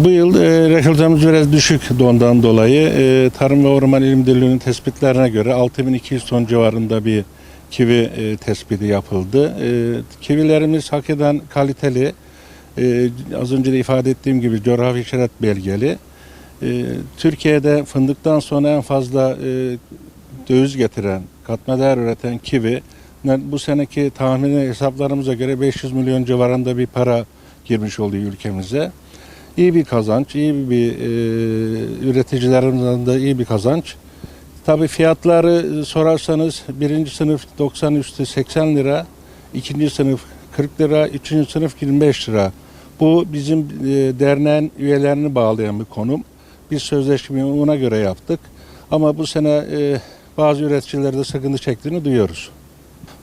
Bu yıl e, reklamımız biraz düşük dondan dolayı e, Tarım ve Orman İl Müdürlüğü'nün tespitlerine göre 6200 ton civarında bir kivi e, tespiti yapıldı. E, kivilerimiz hakikaten kaliteli. E, az önce de ifade ettiğim gibi coğrafi işaret belgeli. E, Türkiye'de fındıktan sonra en fazla e, döviz getiren, katma değer üreten kivi bu seneki tahmini hesaplarımıza göre 500 milyon civarında bir para girmiş oluyor ülkemize. İyi bir kazanç, iyi bir e, üreticilerimizden de iyi bir kazanç. Tabii fiyatları sorarsanız birinci sınıf 90 üstü 80 lira, ikinci sınıf 40 lira, üçüncü sınıf 25 lira. Bu bizim e, derneğin üyelerini bağlayan bir konum. Biz sözleşmeyi ona göre yaptık. Ama bu sene e, bazı üreticilerde sıkıntı çektiğini duyuyoruz.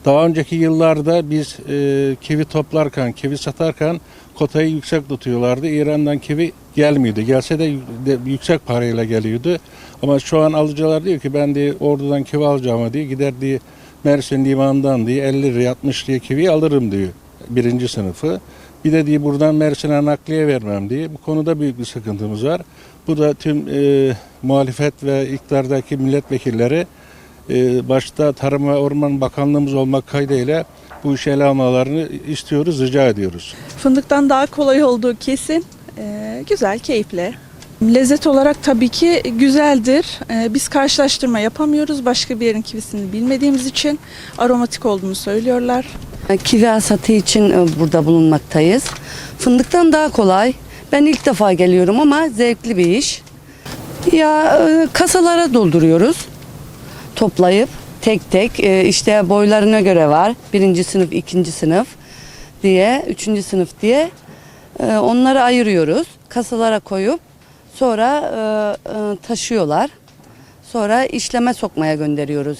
Daha önceki yıllarda biz e, kivi toplarken, kivi satarken kotayı yüksek tutuyorlardı. İran'dan kivi gelmiyordu. Gelse de, de yüksek parayla geliyordu. Ama şu an alıcılar diyor ki ben diye ordudan kivi alacağım diye gider diye Mersin limanından diye 50 liraya 60 liraya kivi alırım diyor birinci sınıfı. Bir de diye buradan Mersin'e nakliye vermem diye. Bu konuda büyük bir sıkıntımız var. Bu da tüm e, muhalefet ve iktidardaki milletvekilleri e, başta Tarım ve Orman Bakanlığımız olmak kaydıyla bu işe ele almalarını istiyoruz, rica ediyoruz. Fındıktan daha kolay olduğu kesin. Ee, güzel, keyifli. Lezzet olarak tabii ki güzeldir. Ee, biz karşılaştırma yapamıyoruz. Başka bir yerin kivisini bilmediğimiz için aromatik olduğunu söylüyorlar. Kivi hasatı için e, burada bulunmaktayız. Fındıktan daha kolay. Ben ilk defa geliyorum ama zevkli bir iş. Ya e, kasalara dolduruyoruz. Toplayıp tek tek e, işte boylarına göre var. Birinci sınıf, ikinci sınıf diye, üçüncü sınıf diye e, onları ayırıyoruz. Kasalara koyup sonra e, taşıyorlar. Sonra işleme sokmaya gönderiyoruz.